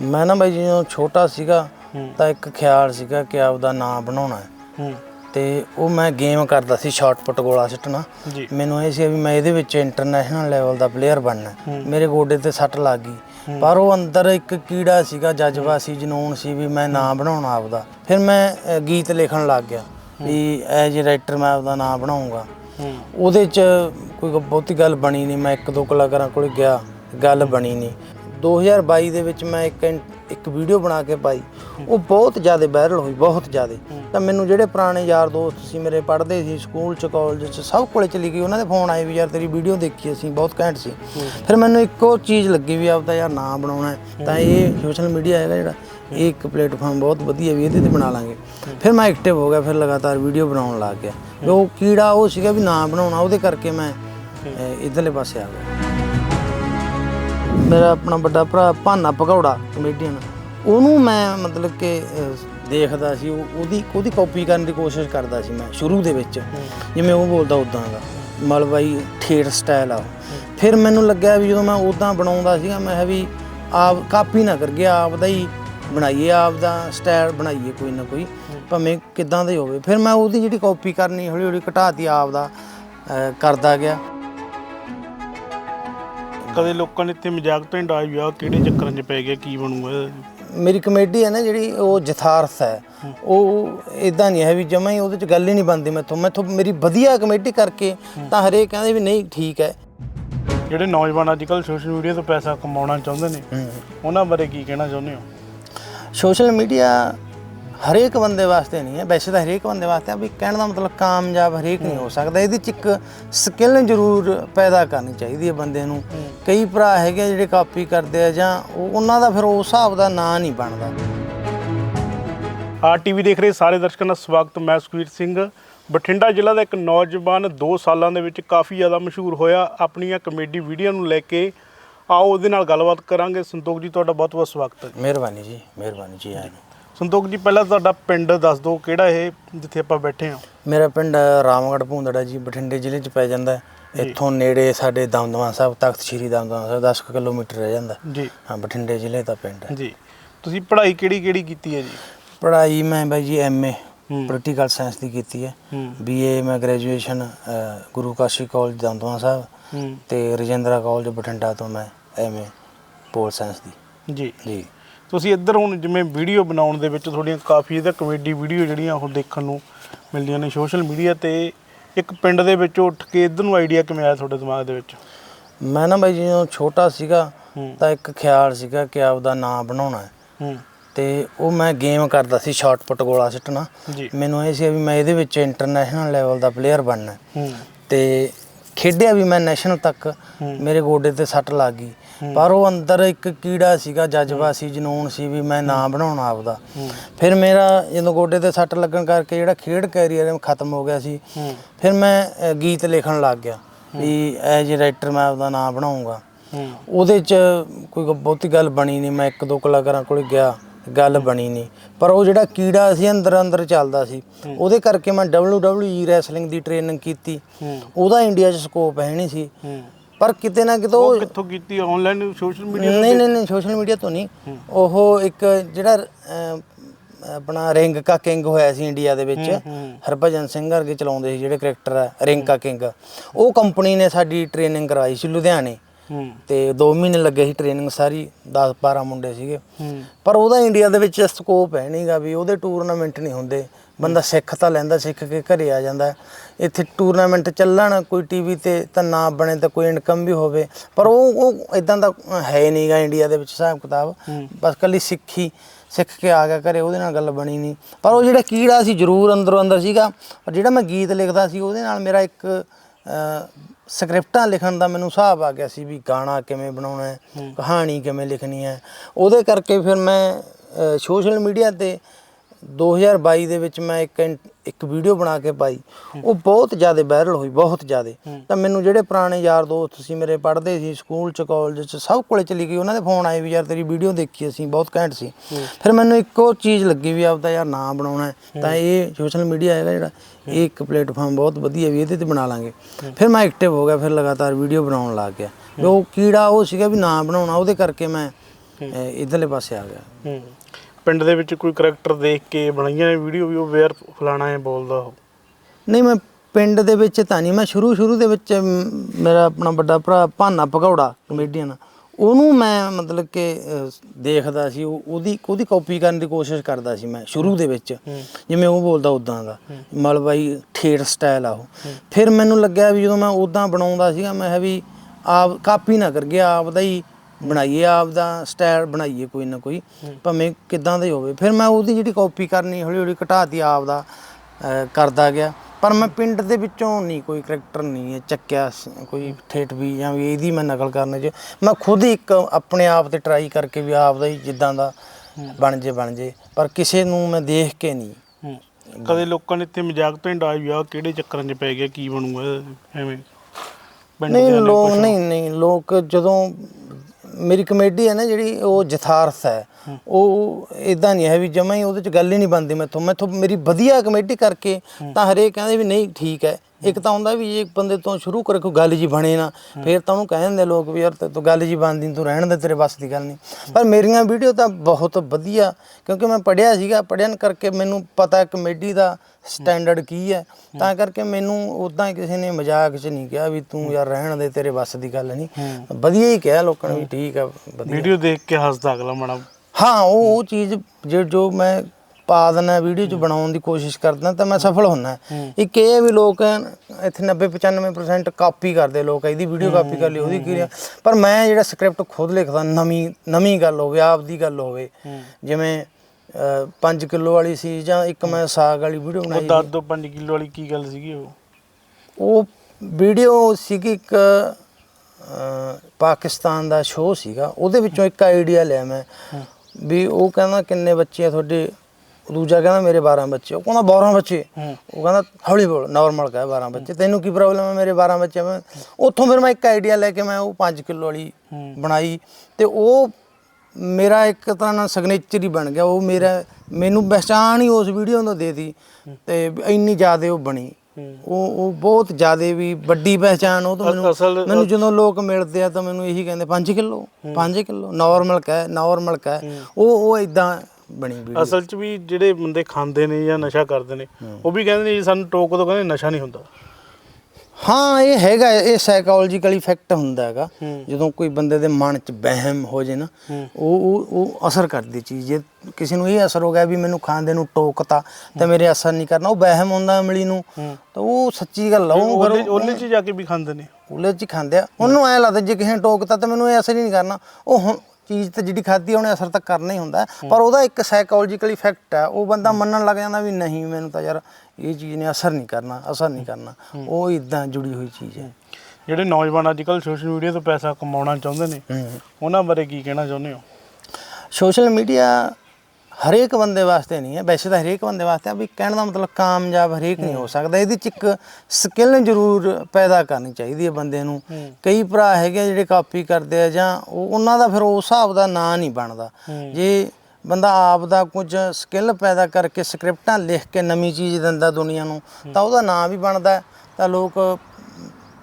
ਮੈਂ ਨਾ ਬਾਈ ਜਦੋਂ ਛੋਟਾ ਸੀਗਾ ਤਾਂ ਇੱਕ ਖਿਆਲ ਸੀਗਾ ਕਿ ਆਪਦਾ ਨਾਮ ਬਣਾਉਣਾ ਹੈ। ਹੂੰ। ਤੇ ਉਹ ਮੈਂ ਗੇਮ ਕਰਦਾ ਸੀ ਸ਼ਾਟਪੁੱਟ ਗੋਲਾ ਸਿੱਟਣਾ। ਜੀ। ਮੈਨੂੰ ਇਹ ਸੀ ਵੀ ਮੈਂ ਇਹਦੇ ਵਿੱਚ ਇੰਟਰਨੈਸ਼ਨਲ ਲੈਵਲ ਦਾ ਪਲੇਅਰ ਬਣਨਾ। ਮੇਰੇ ਗੋਡੇ ਤੇ ਸੱਟ ਲੱਗ ਗਈ। ਪਰ ਉਹ ਅੰਦਰ ਇੱਕ ਕੀੜਾ ਸੀਗਾ ਜਜ਼ਬਾ ਸੀ ਜਨੂਨ ਸੀ ਵੀ ਮੈਂ ਨਾਮ ਬਣਾਉਣਾ ਆਪਦਾ। ਫਿਰ ਮੈਂ ਗੀਤ ਲਿਖਣ ਲੱਗ ਗਿਆ ਵੀ ਐਜ ਰਾਈਟਰ ਮੈਂ ਆਪਦਾ ਨਾਮ ਬਣਾਉਂਗਾ। ਉਹਦੇ ਚ ਕੋਈ ਬਹੁਤੀ ਗੱਲ ਬਣੀ ਨਹੀਂ। ਮੈਂ ਇੱਕ ਦੋ ਕਲਾਕਾਰਾਂ ਕੋਲ ਗਿਆ ਗੱਲ ਬਣੀ ਨਹੀਂ। 2022 ਦੇ ਵਿੱਚ ਮੈਂ ਇੱਕ ਇੰ- ਇੱਕ ਵੀਡੀਓ ਬਣਾ ਕੇ ਪਾਈ। ਉਹ ਬਹੁਤ ਜ਼ਿਆਦਾ ਵਾਇਰਲ ਹੋਈ ਬਹੁਤ ਜ਼ਿਆਦਾ। ਤਾਂ ਮੈਨੂੰ ਜਿਹੜੇ ਪੁਰਾਣੇ ਯਾਰ ਦੋਸਤ ਸੀ ਮੇਰੇ ਪੜ੍ਹਦੇ ਸੀ ਸਕੂਲ ਚ ਕਾਲਜ ਚ ਸਭ ਕੋਲੇ ਚਲੀ ਗਈ। ਉਹਨਾਂ ਦੇ ਫੋਨ ਆਏ ਵੀ ਯਾਰ ਤੇਰੀ ਵੀਡੀਓ ਦੇਖੀ ਅਸੀਂ ਬਹੁਤ ਘੈਂਟ ਸੀ। ਫਿਰ ਮੈਨੂੰ ਇੱਕੋ ਚੀਜ਼ ਲੱਗੀ ਵੀ ਆਪਦਾ ਯਾਰ ਨਾਮ ਬਣਾਉਣਾ ਤਾਂ ਇਹ ਸੋਸ਼ਲ ਮੀਡੀਆ ਹੈਗਾ ਜਿਹੜਾ ਇਹ ਇੱਕ ਪਲੇਟਫਾਰਮ ਬਹੁਤ ਵਧੀਆ ਵੀ ਇਹਦੇ ਤੇ ਬਣਾ ਲਾਂਗੇ। ਫਿਰ ਮੈਂ ਐਕਟਿਵ ਹੋ ਗਿਆ ਫਿਰ ਲਗਾਤਾਰ ਵੀਡੀਓ ਬਣਾਉਣ ਲੱਗ ਗਿਆ। ਵੀ ਉਹ ਕੀੜਾ ਉਹ ਸੀਗਾ ਵੀ ਨਾਮ ਬਣਾਉਣਾ ਉਹਦੇ ਕਰਕੇ ਮੈਂ ਅਹ, ਇੱਧਰਲੇ ਪਾਸੇ ਆ ਗਿਆ। ਮੇਰਾ ਆਪਣਾ ਵੱਡਾ ਭਰਾ ਭਾਨਾ ਭਗੌੜਾ ਕਮੇਡੀਅਨ ਉਹਨੂੰ ਮੈਂ ਮਤਲਬ ਕਿ ਅਹ, ਦੇਖਦਾ ਸੀ ਉਹ- ਉਹਦੀ ਉਹਦੀ ਕਾਪੀ ਕਰਨ ਦੀ ਕੋਸ਼ਿਸ਼ ਕਰਦਾ ਸੀ ਮੈਂ ਸ਼ੁਰੂ ਦੇ ਵਿੱਚ। ਜਿਵੇਂ ਉਹ ਬੋਲਦਾ ਉਦਾਂ ਦਾ ਮਲਬਾਈ ਠੇਠ ਸਟਾਈਲ ਆ ਉਹ। ਫਿਰ ਮੈਨੂੰ ਲੱਗਿਆ ਵੀ ਜਦੋਂ ਮੈਂ ਉਦਾਂ ਬਣਾਉਂਦਾ ਸੀਗਾ ਮੈਂ ਕਿਹਾ ਵੀ ਆਪ ਕਾਪੀ ਨਾ ਕਰ ਗਿਆ ਆਪ ਦਾ ਹੀ ਬਣਾਈਏ ਆਪ ਦਾ ਸਟਾਈਲ ਬਣਾਈਏ ਕੋਈ ਨਾ ਕੋਈ ਭਾਵੇਂ ਕਿੱਦਾਂ ਦਾ ਹੀ ਹੋਵੇ। ਫਿਰ ਮੈਂ ਉਹਦੀ ਜਿਹੜੀ ਕਾਪੀ ਕਰਨੀ ਹੌਲੀ ਹੌਲੀ ਘਟਾਤੀ ਆਪ ਦਾ ਅਹ, ਕਰਦਾ ਗਿਆ। ਕਦੇ ਲੋਕਾਂ ਨੇ ਇੱਥੇ ਮਜ਼ਾਕ ਤੋਂ ਡਾਈ ਵਿਆਹ ਕਿਹੜੇ ਚੱਕਰਾਂ 'ਚ ਪੈ ਗਿਆ ਕੀ ਬਣੂਗਾ? ਇਹਦਾ? ਮੇਰੀ ਕਮੇਡੀ ਹੈ ਨਾ ਜਿਹੜੀ ਉਹ ਜਥਾਰਥ ਹੈ। ਉਹ ਇਦਾਂ ਨਹੀਂ ਹੈ ਵੀ ਜਮਾਂ ਹੀ ਉਹਦੇ ਚ ਗੱਲ ਹੀ ਨਹੀਂ ਬਣਦੀ ਮੈਥੋਂ। ਮੈਥੋਂ ਮੇਰੀ ਵਧੀਆ ਕਮੇਡੀ ਕਰਕੇ ਤਾਂ ਹਰੇਕ ਕਹਿੰਦੇ ਵੀ ਨਹੀਂ ਠੀਕ ਹੈ। ਜਿਹੜੇ ਨੌਜਵਾਨ ਅੱਜ ਕੱਲ੍ਹ ਸੋਸ਼ਲ ਮੀਡੀਆ ਤੋਂ ਪੈਸਾ ਕਮਾਉਣਾ ਚਾਹੁੰਦੇ ਨੇ ਉਹਨਾਂ ਬਾਰੇ ਕੀ ਕਹਿਣਾ ਚਾਹੁੰਦੇ ਹੋ? ਸੋਸ਼ਲ ਮੀਡੀਆ ਹਰੇਕ ਬੰਦੇ ਵਾਸਤੇ ਨਹੀਂ ਹੈ। ਵੈਸੇ ਤਾਂ ਹਰੇਕ ਬੰਦੇ ਵਾਸਤੇ ਆ ਵੀ ਕਹਿਣ ਦਾ ਮਤਲਬ ਕਾਮਯਾਬ ਹਰੇਕ ਨਹੀਂ ਹੋ ਸਕਦਾ। ਇਹਦੇ ਚ ਇੱਕ ਸਕਿੱਲ ਜ਼ਰੂਰ ਪੈਦਾ ਕਰਨੀ ਚਾਹੀਦੀ ਹੈ ਬੰਦੇ ਨੂੰ। ਕਈ ਭਰਾ ਹੈਗੇ ਆ ਜਿਹੜੇ ਕਾਪੀ ਕਰਦੇ ਆ ਜਾਂ ਉਹ- ਉਹਨਾਂ ਦਾ ਫਿਰ ਉਸ ਹਿਸਾਬ ਦਾ ਨਾਂ ਨਹੀਂ ਬਣਦਾ। ਆਰਟੀਵੀ ਦੇਖ ਰਹੇ ਸਾਰੇ ਦਰਸ਼ਕਾਂ ਦਾ ਸਵਾਗਤ। ਮੈਂ ਸੁਖਵੀਰ ਸਿੰਘ। ਬਠਿੰਡਾ ਜ਼ਿਲ੍ਹਾ ਦਾ ਇੱਕ ਨੌਜਵਾਨ 2 ਸਾਲਾਂ ਦੇ ਵਿੱਚ ਕਾਫੀ ਜ਼ਿਆਦਾ ਮਸ਼ਹੂਰ ਹੋਇਆ। ਆਪਣੀਆਂ ਕਮੇਡੀ ਵੀਡੀਓ ਨੂੰ ਲੈ ਕੇ ਆਓ ਉਹਦੇ ਨਾਲ ਗੱਲਬਾਤ ਕਰਾਂਗੇ। ਸੰਤੋਖ ਜੀ ਤੁਹਾਡਾ ਬਹੁਤ ਬਹੁਤ ਸਵਾਗਤ ਹੈ। ਮਿਹਰਬਾਨੀ ਜੀ ਮਿਹਰਬਾਨੀ ਜੀ ਆਇਆਂ ਸੰਤੋਖ ਜੀ ਪਹਿਲਾਂ ਤੁਹਾਡਾ ਪਿੰਡ ਦੱਸ ਦਿਓ ਕਿਹੜਾ ਇਹ ਜਿੱਥੇ ਆਪਾਂ ਬੈਠੇ ਹਾਂ? ਮੇਰਾ ਪਿੰਡ ਰਾਮਗੜ੍ਹ ਭੂੰਦੜਾ ਜੀ ਬਠਿੰਡੇ ਜ਼ਿਲ੍ਹੇ 'ਚ ਪੈ ਜਾਂਦਾ ਹੈ। ਇੱਥੋਂ ਨੇੜੇ ਸਾਡੇ ਦਮਦਮਾ ਸਾਹਿਬ ਤਖਤ ਸ੍ਰੀ ਦਮਦਮਾ ਸਾਹਿਬ 10 ਕੁ ਕਿਲੋਮੀਟਰ ਰਹਿ ਜਾਂਦਾ ਜੀ। ਹਾਂ ਬਠਿੰਡੇ ਜ਼ਿਲ੍ਹੇ ਦਾ ਪਿੰਡ ਹੈ। ਜੀ। ਤੁਸੀਂ ਪੜ੍ਹਾਈ ਕਿਹੜੀ ਕਿਹੜੀ ਕੀਤੀ ਹੈ ਜੀ? ਪੜ੍ਹਾਈ ਮੈਂ ਬਾਈ ਜੀ ਐਮਏ ਹੂੰ। ਪੋਲੀਟੀਕਲ ਸਾਇੰਸ ਦੀ ਕੀਤੀ ਹੈ। ਹੂੰ। ਬੀਏ ਮੈਂ ਗ੍ਰੈਜੂਏਸ਼ਨ ਗੁਰੂ ਕਾਸ਼ੀ ਕਾਲਜ ਦਮਦਮਾ ਸਾਹਿਬ ਹੂੰ। ਤੇ ਰਜਿੰਦਰਾ ਕਾਲਜ ਬਠਿੰਡਾ ਤੋਂ ਮੈਂ ਐਮਏ ਪੋਲ ਸਾਇੰਸ ਦੀ। ਜੀ। ਜੀ। ਤੁਸੀਂ ਇੱਧਰ ਹੁਣ ਜਿਵੇਂ ਵੀਡੀਓ ਬਣਾਉਣ ਦੇ ਵਿੱਚ ਤੁਹਾਡੀਆਂ ਕਾਫੀ ਇਹਦਾ ਕਮੇਡੀ ਵੀਡੀਓ ਜਿਹੜੀਆਂ ਉਹ ਦੇਖਣ ਨੂੰ ਮਿਲਦੀਆਂ ਨੇ ਸੋਸ਼ਲ ਮੀਡੀਆ ਤੇ ਇੱਕ ਪਿੰਡ ਦੇ ਵਿੱਚ ਉੱਠ ਕੇ ਇੱਧਰ ਨੂੰ ਆਈਡੀਆ ਕਿਵੇਂ ਆਇਆ ਤੁਹਾਡੇ ਦਿਮਾਗ ਦੇ ਵਿੱਚ? ਮੈਂ ਨਾ ਬਾਈ ਜਦੋਂ ਛੋਟਾ ਸੀਗਾ ਤਾਂ ਇੱਕ ਖਿਆਲ ਸੀਗਾ ਕਿ ਆਪਦਾ ਨਾਮ ਬਣਾਉਣਾ ਹੈ। ਤੇ ਉਹ ਮੈਂ ਗੇਮ ਕਰਦਾ ਸੀ ਸ਼ਾਟਪੁੱਟ ਗੋਲਾ ਸਿੱਟਣਾ। ਮੈਨੂੰ ਇਹ ਸੀ ਵੀ ਮੈਂ ਇਹਦੇ ਵਿੱਚ ਇੰਟਰਨੈਸ਼ਨਲ ਲੈਵਲ ਦਾ ਪਲੇਅਰ ਬਣਨਾ ਤੇ ਖੇਡਿਆ ਵੀ ਮੈਂ ਨੈਸ਼ਨਲ ਤੱਕ। ਮੇਰੇ ਗੋਡੇ ਤੇ ਸੱਟ ਲੱਗ ਗਈ। ਪਰ ਉਹ ਅੰਦਰ ਇੱਕ ਕੀੜਾ ਸੀਗਾ ਜਜ਼ਬਾ ਸੀ ਜਨੂਨ ਸੀ ਵੀ ਮੈਂ ਨਾਮ ਬਣਾਉਣਾ ਆਪਦਾ। ਫਿਰ ਮੇਰਾ ਜਦੋਂ ਗੋਡੇ ਤੇ ਸੱਟ ਲੱਗਣ ਕਰਕੇ ਜਿਹੜਾ ਖੇਡ ਕੈਰੀਅਰ ਖਤਮ ਹੋ ਗਿਆ ਸੀ। ਫਿਰ ਮੈਂ ਗੀਤ ਲਿਖਣ ਲੱਗ ਗਿਆ ਵੀ ਐਜ ਰਾਈਟਰ ਮੈਂ ਆਪਦਾ ਨਾਮ ਬਣਾਉਂਗਾ। ਉਹਦੇ ਚ ਕੋਈ ਬਹੁਤੀ ਗੱਲ ਬਣੀ ਨਹੀਂ। ਮੈਂ ਇੱਕ ਦੋ ਕਲਾਕਾਰਾਂ ਕੋਲ ਗਿਆ ਗੱਲ ਬਣੀ ਨਹੀਂ। ਪਰ ਉਹ ਜਿਹੜਾ ਕੀੜਾ ਸੀ ਅੰਦਰ ਅੰਦਰ ਚੱਲਦਾ ਸੀ ਉਹਦੇ ਕਰਕੇ ਮੈਂ WWE ਰੈਸਲਿੰਗ ਦੀ ਟ੍ਰੇਨਿੰਗ ਕੀਤੀ। ਉਹਦਾ ਇੰਡੀਆ 'ਚ ਸਕੋਪ ਹੈ ਨਹੀਂ ਸੀ। ਪਰ ਕਿਤੇ ਨਾ ਕਿਤੇ ਉਹ ਉਹ ਕਿੱਥੋਂ ਕੀਤੀ ਆਨਲਾਈਨ ਸੋਸ਼ਲ ਮੀਡੀਆ ਨਹੀਂ ਨਹੀਂ ਨਹੀਂ ਸੋਸ਼ਲ ਮੀਡੀਆ ਤੋਂ ਨਹੀਂ। ਉਹ ਇੱਕ ਜਿਹੜਾ ਅਹ, ਆਪਣਾ ਰਿੰਗ ਕਾ ਕਿੰਗ ਹੋਇਆ ਸੀ ਇੰਡੀਆ ਦੇ ਵਿੱਚ। ਹਰਭਜਨ ਸਿੰਘ ਵਰਗੇ ਚਲਾਉਂਦੇ ਸੀ ਜਿਹੜੇ ਕ੍ਰਿਕਟਰ ਆ ਰਿੰਗ ਕਾ ਕਿੰਗ। ਉਹ ਕੰਪਨੀ ਨੇ ਸਾਡੀ ਟ੍ਰੇਨਿੰਗ ਕਰਵਾਈ ਸੀ ਲੁਧਿਆਣੇ। ਹੂੰ। ਤੇ 2 ਮਹੀਨੇ ਲੱਗੇ ਸੀ ਟ੍ਰੇਨਿੰਗ ਸਾਰੀ 10 12 ਮੁੰਡੇ ਸੀਗੇ। ਹੂੰ। ਪਰ ਉਹਦਾ ਇੰਡੀਆ ਦੇ ਵਿੱਚ ਸਕੋਪ ਹੈ ਨਹੀਂਗਾ ਵੀ ਉਹਦੇ ਟੂਰਨਾਮੈਂਟ ਨਹੀਂ ਹੁੰਦੇ। ਬੰਦਾ ਸਿੱਖ ਤਾਂ ਲੈਂਦਾ ਸਿੱਖ ਕੇ ਘਰੇ ਆ ਜਾਂਦਾ। ਇੱਥੇ ਟੂਰਨਾਮੈਂਟ ਚੱਲਣ ਕੋਈ ਟੀਵੀ ਤੇ ਤਾਂ ਨਾ ਬਣੇ ਤਾਂ ਕੋਈ ਇਨਕਮ ਵੀ ਹੋਵੇ। ਪਰ ਉਹ ਉਹ ਇਦਾਂ ਦਾ ਹੈ ਨਹੀਂਗਾ ਇੰਡੀਆ ਦੇ ਵਿੱਚ ਹਿਸਾਬ ਕਿਤਾਬ। ਬਸ ਕੱਲੀ ਸਿੱਖੀ ਸਿੱਖ ਕੇ ਆ ਗਿਆ ਘਰੇ ਉਹਦੇ ਨਾਲ ਗੱਲ ਬਣੀ ਨਹੀਂ ਪਰ ਉਹ ਜਿਹੜਾ ਕੀੜਾ ਸੀ ਜ਼ਰੂਰ ਅੰਦਰੋਂ ਅੰਦਰ ਸੀਗਾ। ਪਰ ਜਿਹੜਾ ਮੈਂ ਗੀਤ ਲਿਖਦਾ ਸੀ ਉਹਦੇ ਨਾਲ ਮੇਰਾ ਇੱਕ ਸਕ੍ਰਿਪਟਾਂ ਲਿਖਣ ਦਾ ਮੈਨੂੰ ਹਿਸਾਬ ਆ ਗਿਆ ਸੀ ਵੀ ਗਾਣਾ ਕਿਵੇਂ ਬਣਾਉਣਾ ਹੈ ਕਹਾਣੀ ਕਿਵੇਂ ਲਿਖਣੀ ਹੈ। ਉਹਦੇ ਕਰਕੇ ਫਿਰ ਮੈਂ ਸੋਸ਼ਲ ਮੀਡੀਆ ਤੇ 2022 ਦੇ ਵਿੱਚ ਮੈਂ ਇੱਕ ਇੱਕ ਵੀਡੀਓ ਬਣਾ ਕੇ ਪਾਈ। ਉਹ ਬਹੁਤ ਜ਼ਿਆਦਾ ਵਾਇਰਲ ਹੋਈ ਬਹੁਤ ਜ਼ਿਆਦਾ। ਤਾਂ ਮੈਨੂੰ ਜਿਹੜੇ ਪੁਰਾਣੇ ਯਾਰ ਦੋਸਤ ਸੀ ਮੇਰੇ ਪੜ੍ਹਦੇ ਸੀ ਸਕੂਲ ਚ ਕਾਲਜ ਚ ਸਭ ਕੋਲੇ ਚਲੀ ਗਈ। ਉਹਨਾਂ ਦੇ ਫੋਨ ਆਏ ਵੀ ਯਾਰ ਤੇਰੀ ਵੀਡੀਓ ਦੇਖੀ ਅਸੀਂ ਬਹੁਤ ਘੈਂਟ ਸੀ। ਫਿਰ ਮੈਨੂੰ ਇੱਕੋ ਚੀਜ਼ ਲੱਗੀ ਵੀ ਆਪਦਾ ਯਾਰ ਨਾਮ ਬਣਾਉਣਾ ਤਾਂ ਇਹ ਸੋਸ਼ਲ ਮੀਡੀਆ ਹੈਗਾ ਜਿਹੜਾ ਇਹ ਇੱਕ ਪਲੇਟਫਾਰਮ ਬਹੁਤ ਵਧੀਆ ਵੀ ਇਹਦੇ ਤੇ ਬਣਾ ਲਾਂਗੇ। ਫਿਰ ਮੈਂ ਐਕਟਿਵ ਹੋ ਗਿਆ ਫਿਰ ਲਗਾਤਾਰ ਵੀਡੀਓ ਬਣਾਉਣ ਲੱਗ ਗਿਆ। ਉਹ ਕੀੜਾ ਉਹ ਸੀਗਾ ਵੀ ਨਾਮ ਬਣਾਉਣਾ ਉਹਦੇ ਕਰਕੇ ਮੈਂ ਇਧਰਲੇ ਪਾਸੇ ਆ ਗਿਆ। ਪਿੰਡ ਦੇ ਵਿੱਚ ਕੋਈ ਕਰੈਕਟਰ ਦੇਖ ਕੇ ਬਣਾਈਆਂ ਵੀਡੀਓ ਵੀ ਉਹ ਵੇਅਰ ਫਲਾਣਾ ਹੈ ਬੋਲਦਾ ਉਹ। ਨਹੀਂ ਮੈਂ ਪਿੰਡ ਦੇ ਵਿੱਚ ਤਾਂ ਨਹੀਂ ਮੈਂ ਸ਼ੁਰੂ ਸ਼ੁਰੂ ਦੇ ਵਿੱਚ ਮ, ਮੇਰਾ ਆਪਣਾ ਵੱਡਾ ਭਰਾ ਭਾਨਾ ਭਗੌੜਾ ਕਮੇਡੀਅਨ ਉਹਨੂੰ ਮੈਂ ਮਤਲਬ ਕਿ ਅਹ, ਦੇਖਦਾ ਸੀ ਉਹ- ਉਹਦੀ ਉਹਦੀ ਕਾਪੀ ਕਰਨ ਦੀ ਕੋਸ਼ਿਸ਼ ਕਰਦਾ ਸੀ ਮੈਂ ਸ਼ੁਰੂ ਦੇ ਵਿੱਚ। ਜਿਵੇਂ ਉਹ ਬੋਲਦਾ ਉਦਾਂ ਦਾ ਮਲਬਾਈ ਠੇਠ ਸਟਾਈਲ ਆ ਉਹ। ਫਿਰ ਮੈਨੂੰ ਲੱਗਿਆ ਵੀ ਜਦੋਂ ਮੈਂ ਉਦਾਂ ਬਣਾਉਂਦਾ ਸੀਗਾ ਮੈਂ ਕਿਹਾ ਵੀ ਆਪ ਕਾਪੀ ਨਾ ਕਰ ਗਿਆ ਆਪ ਦਾ ਹੀ ਬਣਾਈਏ ਆਪ ਦਾ ਸਟਾਈਲ ਬਣਾਈਏ ਕੋਈ ਨਾ ਕੋਈ ਭਾਵੇਂ ਕਿਦਾਂ ਦਾ ਹੀ ਹੋਵੇ। ਫਿਰ ਮੈਂ ਉਹਦੀ ਜਿਹੜੀ ਕਾਪੀ ਕਰਨੀ ਹੌਲੀ ਹੌਲੀ ਘਟਾਤੀ ਆਪ ਦਾ ਕਰਦਾ ਗਿਆ। ਪਰ ਮੈਂ ਪਿੰਡ ਦੇ ਵਿੱਚੋਂ ਨਹੀਂ ਕੋਈ ਕਰੈਕਟਰ ਨਹੀਂ ਹੈ ਚੱਕਿਆ ਕੋਈ ਠੇਠ ਵੀ ਜਾਂ ਵੀ ਇਹਦੀ ਮੈਂ ਨਕਲ ਕਰਨ ਚ ਮੈਂ ਖੁਦ ਹੀ ਇੱਕ ਆਪਣੇ ਆਪ ਤੇ ਟਰਾਈ ਕਰਕੇ ਵੀ ਆਪ ਦਾ ਹੀ ਜਿੱਦਾਂ ਦਾ ਬਣ ਜੇ ਬਣ ਜੇ। ਪਰ ਕਿਸੇ ਨੂੰ ਮੈਂ ਦੇਖ ਕੇ ਨਹੀਂ। ਕਦੇ ਲੋਕਾਂ ਨੇ ਇੱਥੇ ਮਜ਼ਾਕ ਤੋਂ ਡਾਈ ਆ ਕਿਹੜੇ ਚੱਕਰਾਂ 'ਚ ਪੈ ਗਿਆ ਕੀ ਬਣੂਗਾ ਐਵੇਂ। ਨਹੀਂ ਲੋਕ ਨਹੀਂ ਨਹੀਂ ਲੋਕ ਜਦੋਂ ਮੇਰੀ ਕਮੇਡੀ ਹੈ ਨਾ ਜਿਹੜੀ ਉਹ ਜਥਾਰਥ ਹੈ। ਉਹ ਇਦਾਂ ਨਹੀਂ ਹੈ ਵੀ ਜਮਾ ਹੀ ਉਹਦੇ ਚ ਗੱਲ ਹੀ ਨਹੀਂ ਬਣਦੀ ਮੈਥੋਂ। ਮੈਥੋਂ ਮੇਰੀ ਵਧੀਆ ਕਮੇਡੀ ਕਰਕੇ ਤਾਂ ਹਰੇਕ ਕਹਿੰਦੇ ਵੀ ਨਹੀਂ ਠੀਕ ਹੈ। ਇੱਕ ਤਾਂ ਹੁੰਦਾ ਵੀ ਜੇ ਇੱਕ ਬੰਦੇ ਤੋਂ ਸ਼ੁਰੂ ਕਰੇ ਕੋਈ ਗੱਲ ਜੀ ਬਣੇ ਨਾ ਫਿਰ ਤਾਂ ਉਹਨੂੰ ਕਹਿ ਦਿੰਦੇ ਲੋਕ ਵੀ ਯਾਰ ਤੇ ਤੂੰ ਗੱਲ ਜੀ ਬਣਦੀ ਤੂੰ ਰਹਿਣ ਦੇ ਤੇਰੇ ਵੱਸ ਦੀ ਗੱਲ ਨਹੀਂ। ਪਰ ਮੇਰੀਆਂ ਵੀਡੀਓ ਤਾਂ ਬਹੁਤ ਵਧੀਆ ਕਿਉਂਕਿ ਮੈਂ ਪੜਿਆ ਸੀਗਾ ਪੜਿਆਨ ਕਰਕੇ ਮੈਨੂੰ ਪਤਾ ਕਮੇਡੀ ਦਾ ਸਟੈਂਡਰਡ ਕੀ ਹੈ। ਤਾਂ ਕਰਕੇ ਮੈਨੂੰ ਉਦਾਂ ਕਿਸੇ ਨੇ ਮਜ਼ਾਕ 'ਚ ਨਹੀਂ ਕਿਹਾ ਵੀ ਤੂੰ ਯਾਰ ਰਹਿਣ ਦੇ ਤੇਰੇ ਵੱਸ ਦੀ ਗੱਲ ਨਹੀਂ। ਵਧੀਆ ਹੀ ਕਿਹਾ ਲੋਕਾਂ ਨੇ ਵੀ ਠੀਕ ਆ ਵਧੀਆ। ਵੀਡੀਓ ਦੇਖ ਕੇ ਹੱਸਦਾ ਅਗਲਾ ਮਾੜਾ। ਹਾਂ ਉਹ ਉਹ ਚੀਜ਼ ਜੇ ਜੋ ਮੈਂ ਪਾ ਦਿੰਦਾ ਵੀਡੀਓ 'ਚ ਬਣਾਉਣ ਦੀ ਕੋਸ਼ਿਸ਼ ਕਰਦਾ ਤਾਂ ਮੈਂ ਸਫਲ ਹੁੰਨਾ। ਇੱਕ ਇਹ ਵੀ ਲੋਕ ਇੱਥੇ 90 95% ਕਾਪੀ ਕਰਦੇ ਲੋਕ ਇਹਦੀ ਵੀਡੀਓ ਕਾਪੀ ਕਰ ਲਈ ਉਹਦੀ ਕੀ ਪਰ ਮੈਂ ਜਿਹੜਾ ਸਕ੍ਰਿਪਟ ਖੁਦ ਲਿਖਦਾ ਨਵੀਂ ਨਵੀਂ ਗੱਲ ਹੋਵੇ ਆਪ ਦੀ ਗੱਲ ਹੋਵੇ ਜਿਵੇਂ 5 ਕਿਲੋ ਵਾਲੀ ਸੀ ਜਾਂ ਇੱਕ ਮੈਂ ਸਾਗ ਵਾਲੀ ਵੀਡੀਓ ਉਹ ਬਣਾਈ ਦੱਸ ਦੋ 5 ਕਿਲੋ ਵਾਲੀ ਕੀ ਗੱਲ ਸੀਗੀ ਉਹ? ਉਹ ਵੀਡੀਓ ਸੀਗੀ ਇੱਕ ਪਾਕਿਸਤਾਨ ਦਾ ਸ਼ੋਅ ਸੀਗਾ ਉਹਦੇ ਵਿੱਚੋਂ ਇੱਕ ਆਈਡੀਆ ਲਿਆ ਮੈਂ ਵੀ ਉਹ ਕਹਿੰਦਾ ਕਿੰਨੇ ਬੱਚੇ ਆ ਤੁਹਾਡੇ ਦੂਜਾ ਕਹਿੰਦਾ ਮੇਰੇ 12 ਬੱਚੇ ਉਹ ਕਹਿੰਦਾ 12 ਬੱਚੇ। ਉਹ ਕਹਿੰਦਾ ਹੌਲੀ ਬੋਲ ਨਾਰਮਲ ਕਹਿ 12 ਬੱਚੇ। ਤੈਨੂੰ ਕੀ ਪ੍ਰੋਬਲਮ ਹੈ ਮੇਰੇ 12 ਬੱਚੇ? ਮੈਂ ਉੱਥੋਂ ਫਿਰ ਮੈਂ ਇੱਕ ਆਈਡੀਆ ਲੈ ਕੇ ਮੈਂ ਉਹ 5 ਕਿਲੋ ਵਾਲੀ। ਬਣਾਈ ਤੇ ਉਹ ਮੇਰਾ ਇੱਕ ਤਰ੍ਹਾਂ ਨਾਲ ਸਿਗਨੇਚਰ ਹੀ ਬਣ ਗਿਆ। ਉਹ ਮੇਰਾ ਮੈਨੂੰ ਪਛਾਣ ਹੀ ਉਸ ਵੀਡੀਓ ਤੋਂ ਦੇਤੀ ਤੇ ਇੰਨੀ ਜ਼ਿਆਦਾ ਉਹ ਬਣੀ। ਉਹ ਉਹ ਬਹੁਤ ਜ਼ਿਆਦਾ ਵੀ ਵੱਡੀ ਪਹਿਚਾਣ ਉਹ ਤੋਂ ਮੈਨੂੰ ਮੈਨੂੰ ਜਦੋਂ ਲੋਕ ਮਿਲਦੇ ਆ ਤਾਂ ਮੈਨੂੰ ਇਹੀ ਕਹਿੰਦੇ 5 ਕਿਲੋ 5 ਕਿਲੋ। ਨਾਰਮਲ ਕਹਿ ਨਾਰਮਲ ਕਹਿ। ਉਹ ਉਹ ਇਦਾਂ ਬਣੀ ਵੀਡੀਓ। ਅਸਲ 'ਚ ਵੀ ਜਿਹੜੇ ਬੰਦੇ ਖਾਂਦੇ ਨੇ ਜਾਂ ਨਸ਼ਾ ਕਰਦੇ ਨੇ ਉਹ ਵੀ ਕਹਿੰਦੇ ਨੇ ਜੀ ਸਾਨੂੰ ਟੋਕ ਦੋ ਕਹਿੰਦੇ ਨਸ਼ਾ ਨਹੀਂ ਹੁੰਦਾ। ਹਾਂ ਇਹ ਹੈਗਾ ਇਹ ਸਾਈਕੋਲੋਜੀਕਲ ਇਫੈਕਟ ਹੁੰਦਾ ਹੈਗਾ। ਜਦੋਂ ਕੋਈ ਬੰਦੇ ਦੇ ਮਨ 'ਚ ਵਹਿਮ ਹੋ ਜੇ ਨਾ। ਉਹ ਉਹ ਉਹ ਅਸਰ ਕਰਦੀ ਚੀਜ਼। ਜੇ ਕਿਸੇ ਨੂੰ ਇਹ ਅਸਰ ਹੋ ਗਿਆ ਵੀ ਮੈਨੂੰ ਖਾਂਦੇ ਨੂੰ ਟੋਕਤਾ ਤੇ ਮੇਰੇ ਅਸਰ ਨਹੀਂ ਕਰਨਾ ਉਹ ਵਹਿਮ ਹੁੰਦਾ ਅਮਲੀ ਨੂੰ। ਤਾਂ ਉਹ ਸੱਚੀ ਗੱਲ ਆ ਉਹ ਉਹਨੇ ਉਹ- ਉਹਨੇ 'ਚ ਜਾ ਕੇ ਵੀ ਖਾਂਦੇ ਨੇ। ਉਹਲੇ ਚ ਖਾਂਦੇ ਆ। ਉਹਨੂੰ ਐ ਲੱਗਦਾ ਜੇ ਕਿਸੇ ਨੇ ਟੋਕਤਾ ਤਾਂ ਮੈਨੂੰ ਇਹ ਅਸਰ ਹੀ ਨਹੀਂ ਕਰਨਾ। ਉਹ ਚੀਜ਼ ਤੇ ਜਿਹੜੀ ਆ ਉਹਨੇ ਅਸਰ ਤਾਂ ਕਰਨਾ ਹੀ ਹੁੰਦਾ। ਪਰ ਉਹਦਾ ਇੱਕ ਸਾਈਕੋਲੋਜੀਕਲ ਇਫੈਕਟ ਹੈ ਉਹ ਬੰਦਾ ਮੰਨਣ ਲੱਗ ਜਾਂਦਾ ਵੀ ਨਹੀਂ ਮੈਨੂੰ ਤਾਂ ਯਾਰ ਇਹ ਚੀਜ਼ ਨੇ ਅਸਰ ਨਹੀਂ ਕਰਨਾ ਅਸਰ ਨਹੀਂ ਕਰਨਾ। ਉਹ ਇਦਾਂ ਜੁੜੀ ਹੋਈ ਚੀਜ਼ ਹੈ। ਜਿਹੜੇ ਨੌਜਵਾਨ ਅੱਜ ਕੱਲ੍ਹ ਸੋਸ਼ਲ ਮੀਡੀਆ ਤੋਂ ਪੈਸਾ ਕਮਾਉਣਾ ਚਾਹੁੰਦੇ ਨੇ ਉਹਨਾਂ ਬਾਰੇ ਕੀ ਕਹਿਣਾ ਚਾਹੁੰਦੇ ਹੋ? ਸੋਸ਼ਲ ਮੀਡੀਆ ਹਰੇਕ ਬੰਦੇ ਵਾਸਤੇ ਨਹੀਂ ਹੈ। ਵੈਸੇ ਤਾਂ ਹਰੇਕ ਬੰਦੇ ਵਾਸਤੇ ਆ ਵੀ ਕਹਿਣ ਦਾ ਮਤਲਬ ਕਾਮਯਾਬ ਹਰੇਕ ਨਹੀਂ ਹੋ ਸਕਦਾ। ਇਹਦੇ ਚ ਇੱਕ ਸਕਿੱਲ ਜ਼ਰੂਰ ਪੈਦਾ ਕਰਨੀ ਚਾਹੀਦੀ ਹੈ ਬੰਦੇ ਨੂੰ। ਕਈ ਭਰਾ ਹੈਗੇ ਜਿਹੜੇ ਕਾਪੀ ਕਰਦੇ ਆ ਜਾਂ ਉਹ ਉਹਨਾਂ ਦਾ ਫਿਰ ਉਸ ਹਿਸਾਬ ਦਾ ਨਾਂ ਨਹੀਂ ਬਣਦਾ। ਜੇ ਬੰਦਾ ਆਪ ਦਾ ਕੁਝ ਸਕਿੱਲ ਪੈਦਾ ਕਰਕੇ ਸਕ੍ਰਿਪਟਾਂ ਲਿਖ ਕੇ ਨਵੀਂ ਚੀਜ਼ ਦਿੰਦਾ ਦੁਨੀਆ ਨੂੰ ਤਾਂ ਉਹਦਾ ਨਾਂ ਵੀ ਬਣਦਾ ਤਾਂ ਲੋਕ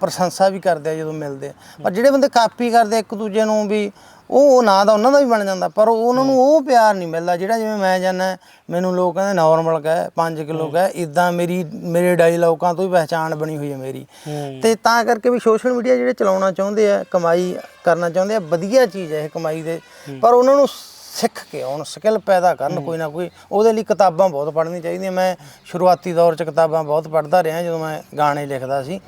ਪ੍ਰਸ਼ੰਸਾ ਵੀ ਕਰਦੇ ਆ ਜਦੋਂ ਮਿਲਦੇ ਆ। ਪਰ ਜਿਹੜੇ ਬੰਦੇ ਕਾਪੀ ਕਰਦੇ ਇੱਕ ਦੂਜੇ ਨੂੰ ਵੀ ਉਹ ਉਹ ਨਾਂ ਦਾ ਉਹਨਾਂ ਦਾ ਵੀ ਬਣ ਜਾਂਦਾ ਪਰ ਉਹ- ਉਹਨਾਂ ਨੂੰ ਉਹ ਪਿਆਰ ਨਹੀਂ ਮਿਲਦਾ ਜਿਹੜਾ ਜਿਵੇਂ ਮੈਂ ਜਾਣਾ ਮੈਨੂੰ ਲੋਕ ਕਹਿੰਦੇ ਨਾਰਮਲ ਕਹੇ 5 ਕਿਲੋ ਕਹੇ ਇਦਾਂ ਮੇਰੀ ਮੇਰੇ ਡਾਇਲੌਗਾਂ ਤੋਂ ਹੀ ਪਹਿਚਾਣ ਬਣੀ ਹੋਈ ਹੈ ਮੇਰੀ। ਤੇ ਤਾਂ ਕਰਕੇ ਵੀ ਸੋਸ਼ਲ ਮੀਡੀਆ ਜਿਹੜੇ ਚਲਾਉਣਾ ਚਾਹੁੰਦੇ ਆ ਕਮਾਈ ਕਰਨਾ ਚਾਹੁੰਦੇ ਆ ਵਧੀਆ ਚੀਜ਼ ਹੈ ਇਹ ਕਮਾਈ ਦੇ ਪਰ ਉਹਨਾਂ ਨੂੰ ਸਿੱਖ ਕੇ ਆਉਣ ਸਕਿੱਲ ਪੈਦਾ ਕਰਨ ਕੋਈ ਨਾ ਕੋਈ ਉਹਦੇ ਲਈ ਕਿਤਾਬਾਂ ਬਹੁਤ ਪੜ੍ਹਨੀਆਂ ਚਾਹੀਦੀਆਂ। ਮੈਂ ਸ਼ੁਰੂਆਤੀ ਦੌਰ 'ਚ ਕਿਤਾਬਾਂ ਬਹੁਤ ਪੜ੍ਹਦਾ ਰਿਹਾ ਜਦੋਂ ਮੈਂ ਗਾਣੇ ਲਿਖਦਾ ਸੀ।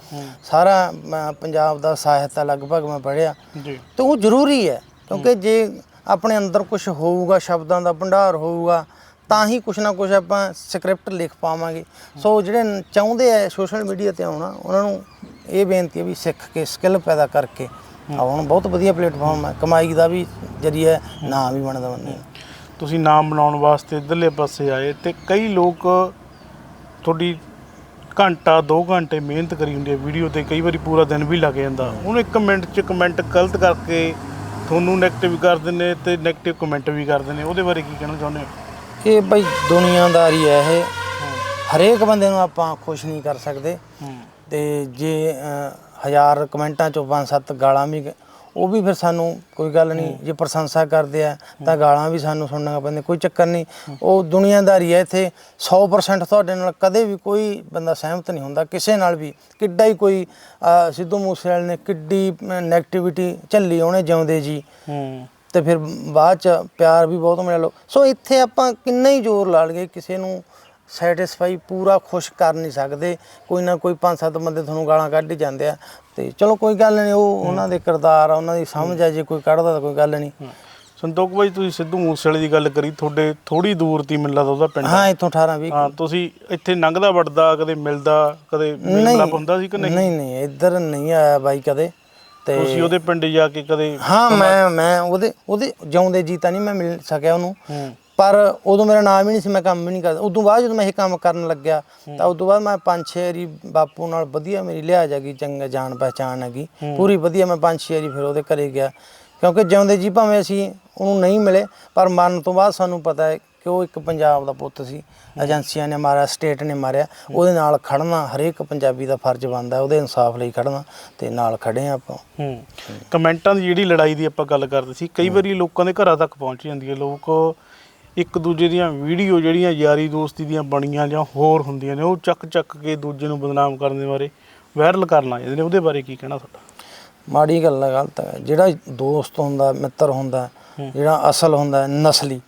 ਸਾਰਾ ਪੰਜਾਬ ਦਾ ਸਾਹਿਤ ਲਗਭਗ ਮੈਂ ਪੜ੍ਹਿਆ। ਜੀ। ਤੇ ਉਹ ਜ਼ਰੂਰੀ ਹੈ। ਕਿਉਂਕਿ ਜੇ ਆਪਣੇ ਅੰਦਰ ਕੁਝ ਹੋਊਗਾ, ਸ਼ਬਦਾਂ ਦਾ ਭੰਡਾਰ ਹੋਊਗਾ, ਤਾਂ ਹੀ ਕੁਛ ਨਾ ਕੁਛ ਆਪਾਂ ਸਕ੍ਰਿਪਟ ਲਿਖ ਪਾਵਾਂਗੇ। ਸੋ ਜਿਹੜੇ ਚਾਹੁੰਦੇ ਆ ਸੋਸ਼ਲ ਮੀਡੀਆ ਤੇ ਆਉਣਾ, ਉਹਨਾਂ ਨੂੰ ਇਹ ਬੇਨਤੀ ਹੈ ਵੀ ਸਿੱਖ ਕੇ ਸਕਿੱਲ ਪੈਦਾ ਕਰਕੇ ਆਉਣ ਬਹੁਤ ਵਧੀਆ ਪਲੇਟਫਾਰਮ ਹੈ ਕਮਾਈ ਦਾ ਵੀ ਜਰੀਆ ਹੈ, ਨਾਂ ਵੀ ਬਣਦਾ ਬੰਦੇ ਤੁਸੀਂ ਨਾਮ ਬਣਾਉਣ ਵਾਸਤੇ ਇਧਰਲੇ ਪਾਸੇ ਆਏ ਤੇ ਕਈ ਲੋਕ ਤੁਹਾਡੀ ਘੰਟਾ 2 ਘੰਟੇ ਮਿਹਨਤ ਕਰੀ ਹੁੰਦੀ ਹੈ, ਵੀਡੀਓ ਤੇ ਕਈ ਵਾਰੀ ਪੂਰਾ ਦਿਨ ਵੀ ਲੱਗ ਜਾਂਦਾ। ਉਹਨੂੰ ਇੱਕ ਮਿੰਟ 'ਚ ਕਮੈਂਟ ਗਲਤ ਕਰਕੇ ਤੁਹਾਨੂੰ ਨੈਗੇਟਿਵ ਕਰਦੇ ਨੇ ਤੇ ਨੈਗੇਟਿਵ ਕਮੈਂਟ ਵੀ ਕਰਦੇ ਨੇ ਉਹਦੇ ਬਾਰੇ ਕੀ ਕਹਿਣਾ ਚਾਹੁੰਦੇ ਹੋ? ਇਹ ਬਈ ਦੁਨੀਆਦਾਰੀ ਹੈ ਇਹ। ਹਰੇਕ ਬੰਦੇ ਨੂੰ ਆਪਾਂ ਖੁਸ਼ ਨਹੀਂ ਕਰ ਸਕਦੇ। ਹੂੰ। ਤੇ ਜੇ ਅ, ਹਜ਼ਾਰ ਕਮੈਂਟਾਂ ਚੋਂ ਪੰਜ ਸੱਤ ਗਾਲਾਂ ਵੀ ਗ- ਉਹ ਵੀ ਫਿਰ ਸਾਨੂੰ ਕੋਈ ਗੱਲ ਨਹੀਂ ਜੇ ਪ੍ਰਸ਼ੰਸਾ ਕਰਦੇ ਆ ਤਾਂ ਗਾਲਾਂ ਵੀ ਸਾਨੂੰ ਸੁਣਨੀਆਂ ਪੈਂਦੀਆਂ ਕੋਈ ਚੱਕਰ ਨਹੀਂ। ਉਹ ਦੁਨੀਆਦਾਰੀ ਹੈ ਇੱਥੇ 100% ਤੁਹਾਡੇ ਨਾਲ ਕਦੇ ਵੀ ਕੋਈ ਬੰਦਾ ਸਹਿਮਤ ਨਹੀਂ ਹੁੰਦਾ ਕਿਸੇ ਨਾਲ ਵੀ। ਕਿੱਡਾ ਹੀ ਕੋਈ ਸਿੱਧੂ ਮੂਸੇਵਾਲੇ ਨੇ ਕਿੱਡੀ ਨੈਗੇਟਿਵਿਟੀ ਝੱਲੀ ਉਹਨੇ ਜਿਉਂਦੇ ਜੀ। ਤੇ ਫਿਰ ਬਾਅਦ ਚ ਪਿਆਰ ਵੀ ਬਹੁਤ ਮਿਲਿਆ ਲੋ। ਸੋ ਇੱਥੇ ਆਪਾਂ ਕਿੰਨਾ ਹੀ ਜ਼ੋਰ ਲਾ ਲਈਏ ਕਿਸੇ ਨੂੰ ਸੈਟੀਸਫਾਈ ਪੂਰਾ ਖੁਸ਼ ਕਰ ਨਹੀਂ ਸਕਦੇ। ਕੋਈ ਨਾ ਕੋਈ ਪੰਜ ਸੱਤ ਬੰਦੇ ਤੁਹਾਨੂੰ ਗਾਲਾਂ ਕੱਢ ਹੀ ਜਾਂਦੇ ਆ। ਤੇ ਚਲੋ ਕੋਈ ਗੱਲ ਨਹੀਂ ਉਹ ਉਹਨਾਂ ਦੇ ਕਿਰਦਾਰ ਆ ਉਹਨਾਂ ਦੀ ਸਮਝ ਆ ਜੇ ਕੋਈ ਕੱਢਦਾ ਤਾਂ ਕੋਈ ਗੱਲ ਨਹੀਂ। ਸੰਤੋਖ ਭਾਈ ਤੁਸੀਂ ਸਿੱਧੂ ਮੂਸੇਵਾਲੇ ਦੀ ਗੱਲ ਕਰੀ ਤੁਹਾਡੇ ਥੋੜੀ ਦੂਰ ਤੀ ਮੈਨੂੰ ਲੱਗਦਾ ਉਹਦਾ ਪਿੰਡ। ਹਾਂ ਇੱਥੋਂ 18 20 ਹਾਂ ਤੁਸੀਂ ਇੱਥੇ ਲੰਘਦਾ ਵੜਦਾ ਕਦੇ ਮਿਲਦਾ ਕਦੇ ਮਿਲਦਾ ਹੁੰਦਾ ਸੀ ਕਿ ਨਹੀਂ? ਨਹੀਂ ਨਹੀਂ ਇੱਧਰ ਨਹੀਂ ਆਇਆ ਬਾਈ ਕਦੇ। ਤੇ ਤੁਸੀਂ ਉਹਦੇ ਪਿੰਡ ਜਾ ਕੇ ਕਦੇ ਹਾਂ ਮੈਂ ਮੈਂ ਉਹਦੇ ਉਹਦੇ ਜਿਉਂਦੇ ਜੀ ਤਾਂ ਨਹੀਂ ਮੈਂ ਮਿਲ ਸਕਿਆ ਉਹਨੂੰ। ਪਰ ਉਦੋਂ ਮੇਰਾ ਨਾਮ ਹੀ ਨਹੀਂ ਸੀ ਮੈਂ ਕੰਮ ਵੀ ਨਹੀਂ ਕਰਦਾ। ਉਦੋਂ ਬਾਅਦ ਜਦੋਂ ਮੈਂ ਇਹ ਕੰਮ ਕਰਨ ਲੱਗਿਆ ਤਾਂ ਉਦੋਂ ਬਾਅਦ ਮੈਂ ਪੰਜ ਛੇ ਵਾਰੀ ਬਾਪੂ ਨਾਲ ਵਧੀਆ ਮੇਰੀ ਲਿਹਾਜ਼ ਹੈਗੀ ਚੰਗਾ ਜਾਣ ਪਹਿਚਾਣ ਹੈਗੀ। ਪੂਰੀ ਵਧੀਆ ਮੈਂ ਪੰਜ ਛੇ ਵਾਰੀ ਫਿਰ ਉਹਦੇ ਘਰੇ ਗਿਆ। ਕਿਉਂਕਿ ਜਿਉਂਦੇ ਜੀ ਭਾਵੇਂ ਅਸੀਂ ਉਹਨੂੰ ਨਹੀਂ ਮਿਲੇ ਪਰ ਮਰਨ ਤੋਂ ਬਾਅਦ ਸਾਨੂੰ ਪਤਾ ਹੈ ਕਿ ਉਹ ਇੱਕ ਪੰਜਾਬ ਦਾ ਪੁੱਤ ਸੀ। ਏਜੰਸੀਆਂ ਨੇ ਮਾਰਿਆ ਸਟੇਟ ਨੇ ਮਾਰਿਆ। ਉਹਦੇ ਨਾਲ ਖੜਨਾ ਹਰੇਕ ਪੰਜਾਬੀ ਦਾ ਫਰਜ਼ ਬਣਦਾ ਉਹਦੇ ਇਨਸਾਫ ਲਈ ਖੜਨਾ ਤੇ ਨਾਲ ਖੜੇ ਆ ਆਪਾਂ। ਹੂੰ। ਕਮੈਂਟਾਂ ਦੀ ਜਿਹੜੀ ਲੜਾਈ ਦੀ ਆਪਾਂ ਗੱਲ ਕਰਦੇ ਸੀ ਕਈ ਵਾਰੀ ਲੋਕਾਂ ਦੇ ਘਰਾਂ ਤੱਕ ਪਹੁੰਚ ਜਾਂਦੀ ਹੈ। ਲੋਕ ਇੱਕ ਦੂਜੇ ਦੀਆਂ ਵੀਡੀਓ ਜਿਹੜੀਆਂ ਯਾਰੀ ਦੋਸਤੀ ਦੀਆਂ ਬਣੀਆਂ ਜਾਂ ਹੋਰ ਹੁੰਦੀਆਂ ਨੇ ਉਹ ਚੱਕ ਚੱਕ ਕੇ ਦੂਜੇ ਨੂੰ ਬਦਨਾਮ ਕਰਨ ਦੇ ਬਾਰੇ ਵਾਇਰਲ ਕਰਨ ਲੱਗ ਜਾਂਦੇ ਨੇ। ਉਹਦੇ ਬਾਰੇ ਕੀ ਕਹਿਣਾ ਤੁਹਾਡਾ? ਮਾੜੀ ਗੱਲ ਹੈ ਗਲਤ ਹੈ ਜਿਹੜਾ ਦੋਸਤ ਹੁੰਦਾ ਮਿੱਤਰ ਹੁੰਦਾ ਜਿਹੜਾ ਅਸਲ ਹੁੰਦਾ ਨਸਲੀ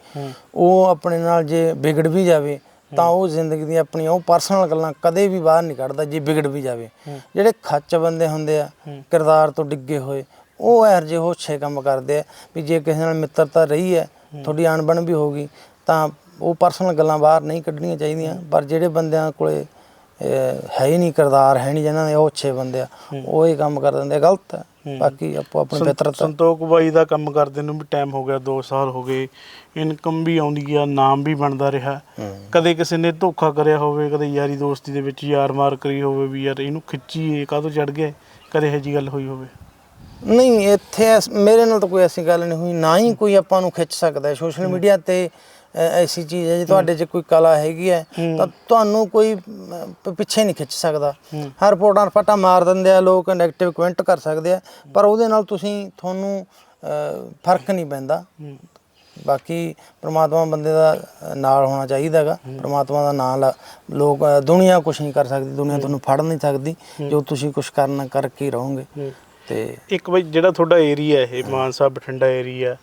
ਉਹ ਆਪਣੇ ਨਾਲ ਜੇ ਵਿਗੜ ਵੀ ਜਾਵੇ ਤਾਂ ਉਹ ਜ਼ਿੰਦਗੀ ਦੀਆਂ ਆਪਣੀਆਂ ਉਹ ਪਰਸਨਲ ਗੱਲਾਂ ਕਦੇ ਵੀ ਬਾਹਰ ਨਹੀਂ ਕੱਢਦਾ ਜੇ ਵਿਗੜ ਵੀ ਜਾਵੇ। ਜਿਹੜੇ ਖੱਚ ਬੰਦੇ ਹੁੰਦੇ ਆ ਕਿਰਦਾਰ ਤੋਂ ਡਿੱਗੇ ਹੋਏ ਉਹ ਇਹੋ ਜਿਹੇ ਹੋਛੇ ਕੰਮ ਕਰਦੇ ਆ ਵੀ ਜੇ ਕਿਸੇ ਨਾਲ ਮਿੱਤਰਤਾ ਰਹੀ ਹੈ ਤੁਹਾਡੀ ਅਣਬਣ ਵੀ ਹੋਗੀ ਤਾਂ ਉਹ ਪਰਸਨਲ ਗੱਲਾਂ ਬਾਹਰ ਨਹੀਂ ਕੱਢਣੀਆਂ ਚਾਹੀਦੀਆਂ। ਪਰ ਜਿਹੜੇ ਬੰਦਿਆਂ ਕੋਲੇ ਹੈ ਹੀ ਨਹੀਂ ਕਿਰਦਾਰ ਹੈ ਨਹੀਂ ਜਿਨ੍ਹਾਂ ਦੇ ਉਹ ਅੱਛੇ ਬੰਦੇ ਆ ਉਹ ਇਹ ਕੰਮ ਕਰ ਦਿੰਦੇ ਗਲਤ ਹੈ। ਬਾਕੀ ਆਪੋ ਆਪਣੀ ਆ। ਸੰਤੋਖ ਬਾਈ ਦਾ ਕੰਮ ਕਰਦੇ ਨੂੰ ਵੀ ਟਾਈਮ ਹੋ ਗਿਆ 2 ਸਾਲ ਹੋ ਗਏ। ਇਨਕਮ ਵੀ ਆਉਂਦੀ ਆ ਨਾਮ ਵੀ ਬਣਦਾ ਰਿਹਾ। ਕਦੇ ਕਿਸੇ ਨੇ ਧੋਖਾ ਕਰਿਆ ਹੋਵੇ ਕਦੇ ਯਾਰੀ ਦੋਸਤੀ ਦੇ ਵਿੱਚ ਯਾਰ ਮਾਰ ਕਰੀ ਹੋਵੇ ਵੀ ਯਾਰ ਇਹਨੂੰ ਖਿੱਚੀਏ ਕਾਹਤੋਂ ਚੜ ਗਿਆ ਕਦੇ ਇਹੋ ਜੀ ਗੱਲ ਹੋਈ ਹੋਵੇ। ਨਹੀਂ ਇੱਥੇ ਐਸ- ਮੇਰੇ ਨਾਲ ਤਾਂ ਕੋਈ ਐਸੀ ਗੱਲ ਨਹੀਂ ਹੋਈ ਨਾ ਹੀ ਕੋਈ ਆਪਾਂ ਨੂੰ ਖਿੱਚ ਸਕਦਾ ਸੋਸ਼ਲ ਮੀਡੀਆ ਤੇ ਅ, ਐਸੀ ਚੀਜ਼ ਹੈ ਜੇ ਤੁਹਾਡੇ 'ਚ ਕੋਈ ਕਲਾ ਹੈਗੀ ਹੈ ਤਾਂ ਤੁਹਾਨੂੰ ਕੋਈ ਅਮ, ਪ- ਪਿੱਛੇ ਨਹੀਂ ਖਿੱਚ ਸਕਦਾ। ਹਰ ਰਿਪੋਰਟਾਂ ਫਟਾ ਮਾਰ ਦਿੰਦੇ ਆ ਲੋਕ ਨੈਗੇਟਿਵ ਕਮੈਂਟ ਕਰ ਸਕਦੇ ਆ ਪਰ ਉਹਦੇ ਨਾਲ ਤੁਸੀਂ ਤੁਹਾਨੂੰ ਅ, ਫ਼ਰਕ ਨਹੀਂ ਪੈਂਦਾ। ਬਾਕੀ ਪ੍ਰਮਾਤਮਾ ਬੰਦੇ ਦਾ ਅ, ਨਾਲ ਹੋਣਾ ਚਾਹੀਦਾ ਹੈਗਾ। ਪ੍ਰਮਾਤਮਾ ਦਾ ਨਾਮ ਲ- ਲੋਕ ਅ, ਦੁਨੀਆ ਕੁਝ ਨਹੀਂ ਕਰ ਸਕਦੀ ਦੁਨੀਆ ਤੁਹਾਨੂੰ ਫੜ ਨਹੀਂ ਸਕਦੀ। ਜੋ ਤੁਸੀਂ ਕੁਝ ਕਰਨਾ ਕਰਕੇ ਹੀ ਰਹੋਗੇ। ਤੇ ਇੱਕ ਬਈ ਜਿਹੜਾ ਤੁਹਾਡਾ ਏਰੀਆ ਇਹ ਮਾਨਸਾ ਬਠਿੰਡਾ ਏਰੀਆ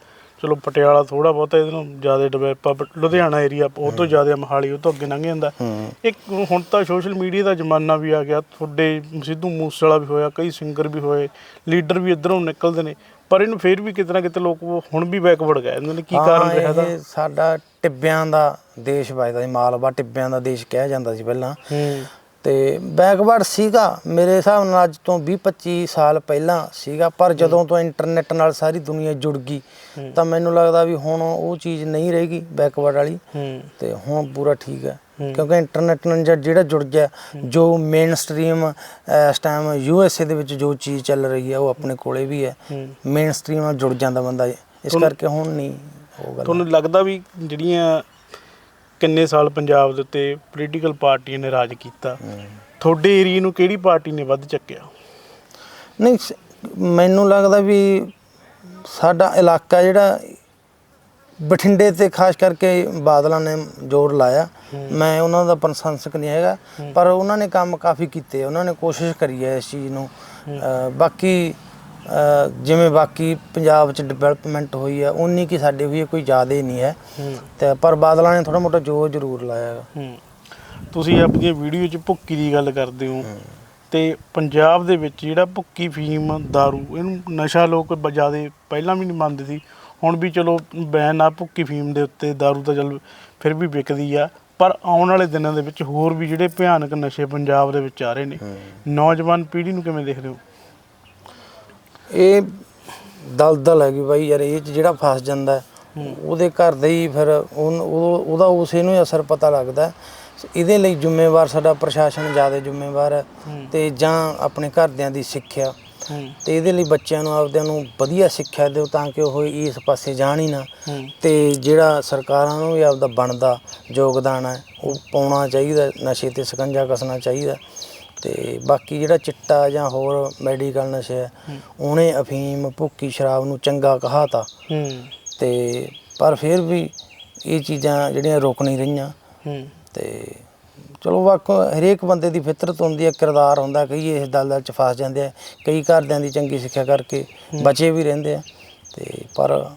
ਚਲੋ ਪਟਿਆਲਾ ਥੋੜਾ ਬਹੁਤਾ ਇਹਦੇ ਨੂੰ ਜ਼ਿਆਦਾ ਡਿਵੈਲਪ ਆ ਲੁਧਿਆਣਾ ਏਰੀਆ ਉਹ ਤੋਂ ਜ਼ਿਆਦਾ ਮਹਾਲੀ ਉਹ ਤੋਂ ਅੱਗੇ ਲੰਘ ਜਾਂਦਾ। ਹੂੰ। ਇੱਕ ਹੁਣ ਤਾਂ ਸੋਸ਼ਲ ਮੀਡੀਆ ਦਾ ਜ਼ਮਾਨਾ ਵੀ ਆ ਗਿਆ ਤੁਹਾਡੇ ਸਿੱਧੂ ਮੂਸੇਵਾਲਾ ਵੀ ਹੋਇਆ ਕਈ ਸਿੰਗਰ ਵੀ ਹੋਏ ਲੀਡਰ ਵੀ ਇਧਰੋਂ ਨਿਕਲਦੇ ਨੇ ਪਰ ਇਹਨੂੰ ਫੇਰ ਵੀ ਕਿਤੇ ਨਾ ਕਿਤੇ ਲੋਕ ਹੁਣ ਵੀ ਬੈਕਵਰਡ ਗਏ ਇਹਨਾਂ ਨੇ ਕੀ ਕਾਰਨ ਰਿਹਾ ਦਾ ਇਹ ਸਾਡਾ ਟਿੱਬਿਆਂ ਦਾ ਦੇਸ਼ ਵੱਜਦਾ ਸੀ ਮਾਲਵਾ ਟਿੱਬਿਆਂ ਦਾ ਦੇਸ਼ ਕਿਹਾ ਜਾਂਦਾ ਸੀ ਪਹਿਲਾਂ। ਹੂੰ। ਤੇ ਬੈਕਵਰਡ ਸੀਗਾ ਮੇਰੇ ਹਿਸਾਬ ਨਾਲ ਅੱਜ ਤੋਂ 20 25 ਸਾਲ ਪਹਿਲਾਂ ਸੀਗਾ ਪਰ ਜਦੋਂ ਤੋਂ ਇੰਟਰਨੈਟ ਨਾਲ ਸਾਰੀ ਦੁਨੀਆ ਜੁੜ ਗਈ ਤਾਂ ਮੈਨੂੰ ਲੱਗਦਾ ਵੀ ਹੁਣ ਉਹ ਚੀਜ਼ ਨਹੀਂ ਰਹੇਗੀ ਬੈਕਵਰਡ ਵਾਲੀ। ਤੇ ਹੁਣ ਪੂਰਾ ਠੀਕ ਹੈ ਕਿਉਂਕਿ ਇੰਟਰਨੈਟ ਨਾਲ ਜਿਹੜਾ- ਜੁੜ ਗਿਆ ਜੋ ਮੇਨ ਸਟ੍ਰੀਮ ਇਸ ਟਾਈਮ ਯੂ ਐਸ ਏ ਦੇ ਵਿੱਚ ਜੋ ਚੀਜ਼ ਚੱਲ ਰਹੀ ਹੈ ਉਹ ਆਪਣੇ ਕੋਲੇ ਵੀ ਹੈ। ਹੂੰ। ਮੇਨ ਸਟ੍ਰੀਮ ਨਾਲ ਜੁੜ ਜਾਂਦਾ ਬੰਦਾ ਇਸ ਕਰਕੇ ਹੁਣ ਨਹੀਂ ਉਹ ਗੱਲ। ਤੁਹਾਨੂੰ ਲੱਗਦਾ ਵੀ ਜਿਹੜੀਆਂ ਕਿੰਨੇ ਸਾਲ ਪੰਜਾਬ ਦੇ ਉੱਤੇ ਪੋਲੀਟੀਕਲ ਪਾਰਟੀਆਂ ਨੇ ਰਾਜ ਕੀਤਾ। ਤੁਹਾਡੇ ਏਰੀਆ ਨੂੰ ਕਿਹੜੀ ਪਾਰਟੀ ਨੇ ਵੱਧ ਚੱਕਿਆ? ਨਹੀਂ ਮੈਨੂੰ ਲੱਗਦਾ ਵੀ ਸਾਡਾ ਇਲਾਕਾ ਜਿਹੜਾ ਬਠਿੰਡੇ ਤੇ ਖਾਸ ਕਰਕੇ ਬਾਦਲਾਂ ਨੇ ਜ਼ੋਰ ਲਾਇਆ। ਮੈਂ ਉਹਨਾਂ ਦਾ ਪ੍ਰਸ਼ੰਸਕ ਨਹੀਂ ਹੈਗਾ, ਪਰ ਉਹਨਾਂ ਨੇ ਕੰਮ ਕਾਫੀ ਕੀਤੇ, ਉਹਨਾਂ ਨੇ ਕੋਸ਼ਿਸ਼ ਕਰੀ ਹੈ ਇਸ ਚੀਜ਼ ਨੂੰ। ਬਾਕੀ ਜਿਵੇਂ ਬਾਕੀ ਪੰਜਾਬ 'ਚ ਡਿਵੈਲਪਮੈਂਟ ਹੋਈ ਹੈ ਉਨੀ ਕੀ ਸਾਡੇ ਹੋਈ ਹੈ ਕੋਈ ਜ਼ਿਆਦਾ ਹੀ ਨਹੀਂ ਹੈ ਤੇ ਪਰ ਬਾਦਲਾਂ ਨੇ ਥੋੜਾ ਮੋਟਾ ਜ਼ੋਰ ਜ਼ਰੂਰ ਲਾਇਆ ਹੈਗਾ ਹੂੰ ਤੁਸੀਂ ਆਪਣੀਆਂ ਵੀਡੀਓ 'ਚ ਭੁੱਕੀ ਦੀ ਗੱਲ ਕਰਦੇ ਹੋ ਤੇ ਪੰਜਾਬ ਦੇ ਵਿੱਚ ਜਿਹੜਾ ਭੁੱਕੀ ਫੀਮ दारू ਇਹਨੂੰ ਨਸ਼ਾ ਲੋਕ ਜਿਆਦਾ ਪਹਿਲਾਂ ਵੀ ਨਹੀਂ ਮੰਨਦੇ ਸੀ ਹੁਣ ਵੀ ਚਲੋ ਬੈਨ ਆ ਭੁੱਕੀ ਫੀਮ ਦੇ ਉੱਤੇ दारू ਤਾਂ ਚਲ ਫਿਰ ਵੀ ਵਿਕਦੀ ਆ ਪਰ ਆਉਣ ਵਾਲੇ ਦਿਨਾਂ ਦੇ ਵਿੱਚ ਹੋਰ ਵੀ ਜਿਹੜੇ ਭਿਆਨਕ ਨਸ਼ੇ ਪੰਜਾਬ ਦੇ ਵਿੱਚ ਆ ਰਹੇ ਨੇ ਨੌਜਵਾਨ ਪੀੜ੍ਹੀ ਨੂੰ ਕਿਵੇਂ ਦੇਖਦੇ ਹੋ ਇਹ ਦਲਦਲ ਹੈਗੀ ਬਾਈ ਯਾਰ ਇਹ 'ਚ ਜਿਹੜਾ ਫਸ ਜਾਂਦਾ ਉਹਦੇ ਘਰ ਦੇ ਹੀ ਫਿਰ ਉਹਦਾ ਉਸੇ ਨੂੰ ਅਸਰ ਪਤਾ ਲੱਗਦਾ। ਇਹਦੇ ਲਈ ਜ਼ਿੰਮੇਵਾਰ ਸਾਡਾ ਪ੍ਰਸ਼ਾਸਨ ਜ਼ਿਆਦਾ ਜ਼ਿੰਮੇਵਾਰ ਹੈ ਤੇ ਜਾਂ ਆਪਣੇ ਘਰਦਿਆਂ ਦੀ ਸਿੱਖਿਆ। ਤੇ ਇਹਦੇ ਲਈ ਬੱਚਿਆਂ ਨੂੰ ਆਪਦਿਆਂ ਨੂੰ ਵਧੀਆ ਸਿੱਖਿਆ ਦਿਓ ਤਾਂ ਕਿ ਉਹ ਇਸ ਪਾਸੇ ਜਾਣ ਹੀ ਨਾ। ਤੇ ਜਿਹੜਾ ਸਰਕਾਰਾਂ ਨੂੰ ਵੀ ਆਪਦਾ ਬਣਦਾ ਯੋਗਦਾਨ ਹੈ ਉਹ ਪਾਉਣਾ ਚਾਹੀਦਾ ਨਸ਼ੇ ਤੇ ਸਕੰਜਾ ਕੱਸਣਾ ਚਾਹੀਦਾ ਤੇ ਬਾਕੀ ਜਿਹੜਾ ਚਿੱਟਾ ਜਾਂ ਹੋਰ ਮੈਡੀਕਲ ਨਸ਼ਾ ਉਹਨੇ ਅਫੀਮ ਭੁੱਕੀ ਸ਼ਰਾਬ ਨੂੰ ਚੰਗਾ ਕਹਾਤਾ। ਹੂੰ। ਤੇ ਪਰ ਫਿਰ ਵੀ ਇਹ ਚੀਜ਼ਾਂ ਜਿਹੜੀਆਂ ਰੁਕ ਨਹੀਂ ਰਹੀਆਂ। ਹੂੰ। ਤੇ ਚਲੋ ਵੱਖ ਹਰੇਕ ਬੰਦੇ ਦੀ ਫਿਤਰਤ ਹੁੰਦੀ ਹੈ ਕਿਰਦਾਰ ਹੁੰਦਾ ਕਈ ਇਸ ਦਲਦਲ ਚ ਫਸ ਜਾਂਦੇ ਆ ਕਈ ਘਰਦਿਆਂ ਦੀ ਚੰਗੀ ਸਿੱਖਿਆ ਕਰਕੇ ਬਚੇ ਵੀ ਰਹਿੰਦੇ ਆ। ਤੇ ਪਰ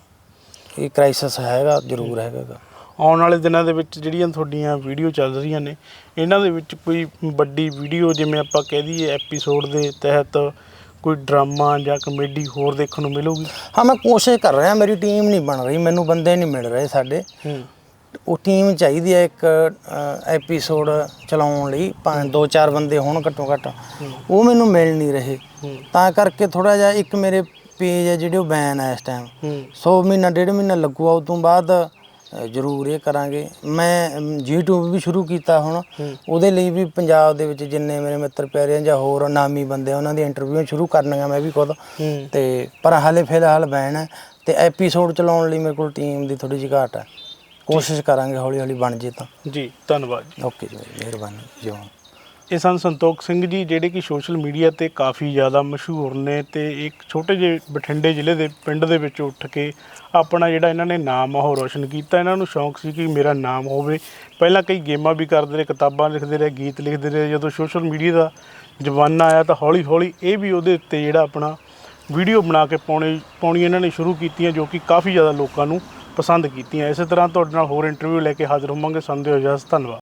ਇਹ ਕ੍ਰਾਈਸਿਸ ਹੈਗਾ ਜ਼ਰੂਰ ਹੈਗਾ। ਆਉਣ ਵਾਲੇ ਦਿਨਾਂ ਦੇ ਵਿੱਚ ਜਿਹੜੀਆਂ ਤੁਹਾਡੀਆਂ ਵੀਡੀਓ ਚੱਲ ਰਹੀਆਂ ਨੇ ਇਹਨਾਂ ਦੇ ਵਿੱਚ ਕੋਈ ਵੱਡੀ ਵੀਡੀਓ ਜਿਵੇਂ ਆਪਾਂ ਕਹਿ ਦਈਏ ਐਪੀਸੋਡ ਦੇ ਤਹਿਤ ਕੋਈ ਡਰਾਮਾ ਜਾਂ ਕਮੇਡੀ ਹੋਰ ਦੇਖਣ ਨੂੰ ਮਿਲੂਗੀ? ਹਾਂ ਮੈਂ ਕੋਸ਼ਿਸ਼ ਕਰ ਰਿਹਾ ਮੇਰੀ ਟੀਮ ਨਹੀਂ ਬਣ ਰਹੀ ਮੈਨੂੰ ਬੰਦੇ ਨਹੀਂ ਮਿਲ ਰਹੇ ਸਾਡੇ। ਹੂੰ। ਉਹ ਟੀਮ ਚਾਹੀਦੀ ਹੈ ਇੱਕ ਐਪੀਸੋਡ ਚਲਾਉਣ ਲਈ ਪੰਜ ਦੋ ਚਾਰ ਬੰਦੇ ਹੋਣ ਘੱਟੋ ਘੱਟ। ਉਹ ਮੈਨੂੰ ਮਿਲ ਨਹੀਂ ਰਹੇ। ਤਾਂ ਕਰਕੇ ਥੋੜਾ ਜਿਹਾ ਇੱਕ ਮੇਰੇ ਪੇਜ ਹੈ ਜਿਹੜੇ ਉਹ ਬੈਨ ਹੈ ਇਸ ਟਾਈਮ ਸੌ ਮਹੀਨਾ ਡੇਢ ਮਹੀਨਾ ਲੱਗੂਗਾ ਉਸ ਤੋਂ ਬਾਅਦ ਜ਼ਰੂਰ ਇਹ ਕਰਾਂਗੇ। ਮੈਂ YouTube ਵੀ ਸ਼ੁਰੂ ਕੀਤਾ ਹੁਣ। ਉਹਦੇ ਲਈ ਵੀ ਪੰਜਾਬ ਦੇ ਵਿੱਚ ਜਿੰਨੇ ਮੇਰੇ ਮਿੱਤਰ ਪਿਆਰੇ ਆ ਜਾਂ ਹੋਰ ਨਾਮੀ ਬੰਦੇ ਉਹਨਾਂ ਦੀ ਇੰਟਰਵਿਊ ਸ਼ੁਰੂ ਕਰਨੀਆਂ ਮੈਂ ਵੀ ਖੁਦ। ਤੇ ਪਰ ਹਾਲੇ ਫਿਲਹਾਲ ਬੈਨ ਹੈ। ਤੇ ਐਪੀਸੋਡ ਚਲਾਉਣ ਲਈ ਮੇਰੇ ਕੋਲ ਟੀਮ ਦੀ ਥੋੜੀ ਜਿਹੀ ਘਾਟ ਹੈ। ਕੋਸ਼ਿਸ਼ ਕਰਾਂਗੇ ਹੌਲੀ ਹੌਲੀ ਬਣ ਜੇ ਤਾਂ। ਜੀ ਧੰਨਵਾਦ ਓਕੇ ਜੀ ਮਿਹਰਬਾਨੀ ਜੀ ਇਹ ਸਨ ਸੰਤੋਖ ਸਿੰਘ ਜੀ, ਜਿਹੜੇ ਕਿ ਸੋਸ਼ਲ ਮੀਡੀਆ ਤੇ ਕਾਫੀ ਜ਼ਿਆਦਾ ਮਸ਼ਹੂਰ ਨੇ ਤੇ ਇੱਕ ਛੋਟੇ ਜਿਹੇ ਬਠਿੰਡੇ ਜ਼ਿਲ੍ਹੇ ਦੇ ਪਿੰਡ ਦੇ ਵਿੱਚ ਉੱਠ ਕੇ ਆਪਣਾ ਜਿਹੜਾ ਇਹਨਾਂ ਨੇ ਨਾਮ ਆ, ਉਹ ਰੋਸ਼ਨ ਕੀਤਾ। ਇਹਨਾਂ ਨੂੰ ਸ਼ੌਂਕ ਸੀ ਕਿ ਮੇਰਾ ਨਾਮ ਹੋਵੇ। ਪਹਿਲਾਂ ਕਈ ਗੇਮਾਂ ਵੀ ਕਰਦੇ ਰਹੇ, ਕਿਤਾਬਾਂ ਲਿਖਦੇ ਰਹੇ, ਗੀਤ ਲਿਖਦੇ ਰਹੇ। ਜਦੋਂ ਸੋਸ਼ਲ ਮੀਡੀਆ ਦਾ ਜ਼ਮਾਨਾ ਆਇਆ ਤਾਂ ਹੌਲੀ ਹੌਲੀ ਇਹ ਵੀ ਉਹਦੇ ਉੱਤੇ ਜਿਹੜਾ ਆਪਣਾ ਵੀਡੀਓ ਬਣਾ ਕੇ ਪਾਉਣੀ ਪਾਉਣੀ ਇਹਨਾਂ ਨੇ ਸ਼ੁਰੂ ਕੀਤੀਆਂ, ਜੋ ਕਿ ਕਾਫੀ ਜ਼ਿਆਦਾ ਲੋਕਾਂ ਨੂੰ ਪਸੰਦ ਕੀਤੀਆਂ। ਇਸੇ ਤਰ੍ਹਾਂ ਤੁਹਾਡੇ ਨਾਲ ਹੋਰ ਇੰਟਰਵਿਊ ਲੈ ਕੇ ਹਾਜ਼ਰ ਹੋਵਾਂਗੇ। ਸੰਦੇ ਹੋ ਜਾਸ ਧੰਨਵਾਦ।